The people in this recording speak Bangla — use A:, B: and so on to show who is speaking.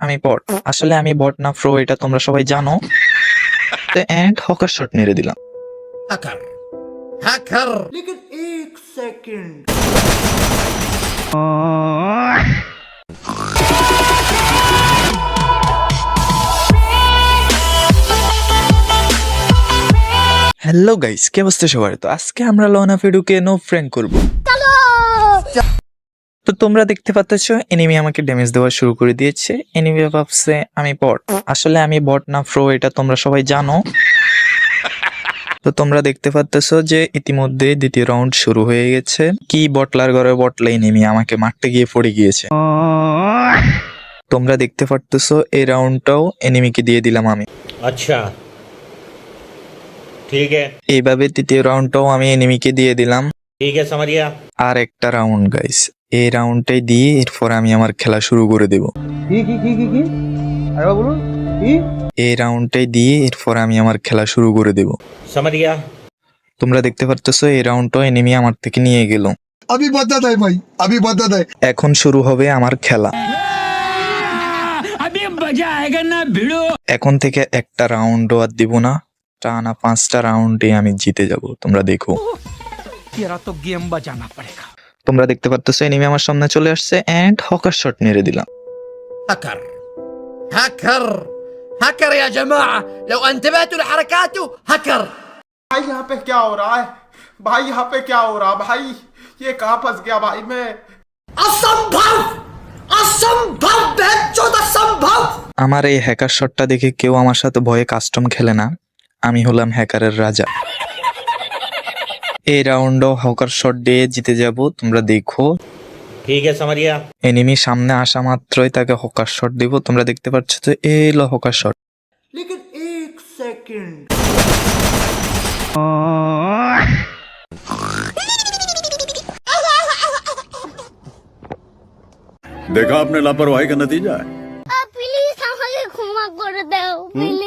A: আমি বট আসলে আমি বট না ফ্রো এটা তোমরা সবাই জানো। তো এন্ড হকার শট মেরে দিলাম।
B: হ্যাকার হ্যাকার
C: লেকিন এক সেকেন্ড
A: হ্যালো গাইস কে অবস্থা সবার? তো আজকে আমরা লন অফ এডুকে নো ফ্রেন্ড করব। তো তোমরা দেখতে পাচ্ছ এনিমি আমাকে ড্যামেজ দেওয়া শুরু করে দিয়েছে। এনিমি ভাবছে আমি বট আসলে আমি বট না ফ্রো এটা তোমরা সবাই জানো। তো তোমরা দেখতে পাচ্ছ যে ইতিমধ্যে দ্বিতীয় রাউন্ড শুরু হয়ে গেছে। কি বটলার ঘরে বটলাই নেমি আমাকে মারতে গিয়ে পড়ে গিয়েছে। তোমরা দেখতে পাচ্ছ এই রাউন্ডটাও এনিমিকে দিয়ে দিলাম আমি।
B: আচ্ছা। ঠিক আছে।
A: এইভাবে তৃতীয় রাউন্ডটাও আমি এনিমিকে দিয়ে দিলাম।
B: ঠিক আছে
A: আর একটা রাউন্ড গাইস এই রাউন্ডটাই দিয়ে এরপর আমি আমার খেলা শুরু করে দেব। এই রাউন্ডটাই দিয়ে এরপর আমি আমার খেলা শুরু করে দেব। তোমরা দেখতে পারতেছো এই রাউন্ডটা এনিমি আমার থেকে নিয়ে গেল।
D: আমি বাধা ভাই আমি বাধা
A: এখন শুরু হবে আমার খেলা। এখন থেকে একটা রাউন্ডও আর দিব না। টানা পাঁচটা রাউন্ডে আমি জিতে যাব তোমরা দেখো।
E: তো গেম বাজানা পড়েগা
A: তোমরা দেখতে পারতেছো এনিমি আমার সামনে চলে আসছে এন্ড হকার শট মেরে দিলাম
B: هكر هكر هكر يا جماعة لو انتبهتوا لحركاته هكر
F: भाई यहाँ पे क्या हो रहा है भाई यहाँ पे क्या हो रहा भाई ये कहाँ फंस गया भाई मैं
B: असंभव असंभव बेचोद असंभव
A: আমার এই হ্যাকার শটটা দেখে কেউ আমার সাথে ভয়ে কাস্টম খেলে না আমি হলাম হ্যাকারের রাজা এই রাউন্ডও হকার শট দিয়ে জিতে যাব তোমরা দেখো
B: ठीक है समझिया
A: এনিমি সামনে আসা মাত্রই তাকে হকার শট দিব তোমরা দেখতে পাচ্ছ তো এই হলো হকার শট
C: लेकिन एक सेकंड
G: देखा आपने लापरवाही का नतीजा है
H: প্লিজ আমাকে ক্ষমা করে দাও প্লিজ